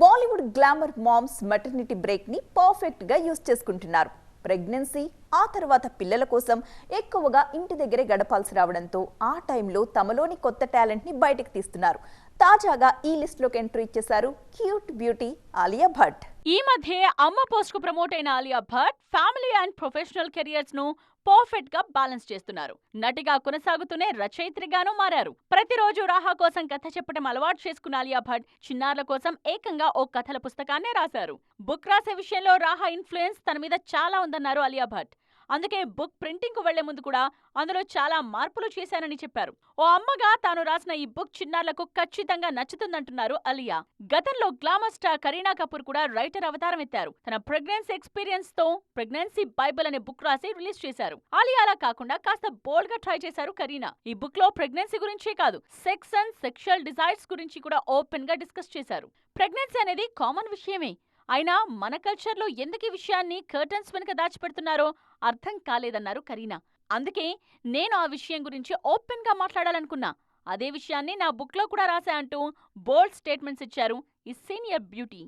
Bollywood glamour moms maternity బ్రేక్ని పర్ఫెక్ట్గా use చేసుకుంటున్నారు. ప్రెగ్నెన్సీ ఆ తర్వాత పిల్లల కోసం ఎక్కువగా ఇంటి దగ్గరే గడపాల్సి రావడంతో ఆ టైంలో తమలోని కొత్త టాలెంట్ని బయటకు తీస్తున్నారు. తాజాగా ఈ లిస్ట్లోకి ఎంట్రీ ఇచ్చేశారు క్యూట్ బ్యూటీ ఆలియా భట్. ఈ మధ్య అమ్మ పోస్ట్కు ప్రమోట్ అయిన Alia Bhatt family and professional కెరియర్స్ను పర్ఫెక్ట్గా బ్యాలెన్స్ చేస్తున్నారు. నటిగా కొనసాగుతూనే రచయిత్రిగానూ మారారు. ప్రతిరోజు రాహా కోసం కథ చెప్పడం అలవాటు చేసుకున్న ఆలియా భట్ చిన్నారుల కోసం ఏకంగా ఓ కథల పుస్తకాన్నే రాశారు. బుక్ రాసే విషయంలో రాహా ఇన్ఫ్లుయెన్స్ తన మీద చాలా ఉందన్నారు ఆలియా భట్. అందుకే బుక్ ప్రింటింగ్కు వెళ్ళే ముందు కూడా అందులో చాలా మార్పులు చేశానని చెప్పారు. ఓ అమ్మగా తాను రాసిన ఈ బుక్ చిన్నారులకు ఖచ్చితంగా నచ్చుతుందంటున్నారు అలియా. గతంలో గ్లామర్ స్టార్ కరీనా కపూర్ కూడా రైటర్ అవతారం ఎత్తారు. తన ప్రెగ్నెన్సీ ఎక్స్పీరియన్స్తో ప్రెగ్నెన్సీ బైబిల్ అనే బుక్ రాసి రిలీజ్ చేశారు. అలియా అలా కాకుండా కాస్త బోల్డ్గా ట్రై చేశారు కరీనా. ఈ బుక్లో ప్రెగ్నెన్సీ గురించే కాదు సెక్స్ అండ్ సెక్షువల్ డిజైర్స్ గురించి కూడా ఓపెన్గా డిస్కస్ చేశారు. ప్రెగ్నెన్సీ అనేది కామన్ విషయమే. అయినా మన కల్చర్లో ఎందుకు ఈ విషయాన్ని కర్టన్స్ వెనుక దాచిపెడుతున్నారో అర్థం కాలేదన్నారు కరీనా. అందుకే నేను ఆ విషయం గురించి ఓపెన్గా మాట్లాడాలనుకున్నా. అదే విషయాన్ని నా బుక్లో కూడా రాశా అంటూ బోల్డ్ స్టేట్మెంట్స్ ఇచ్చారు ఈ సీనియర్ బ్యూటీ.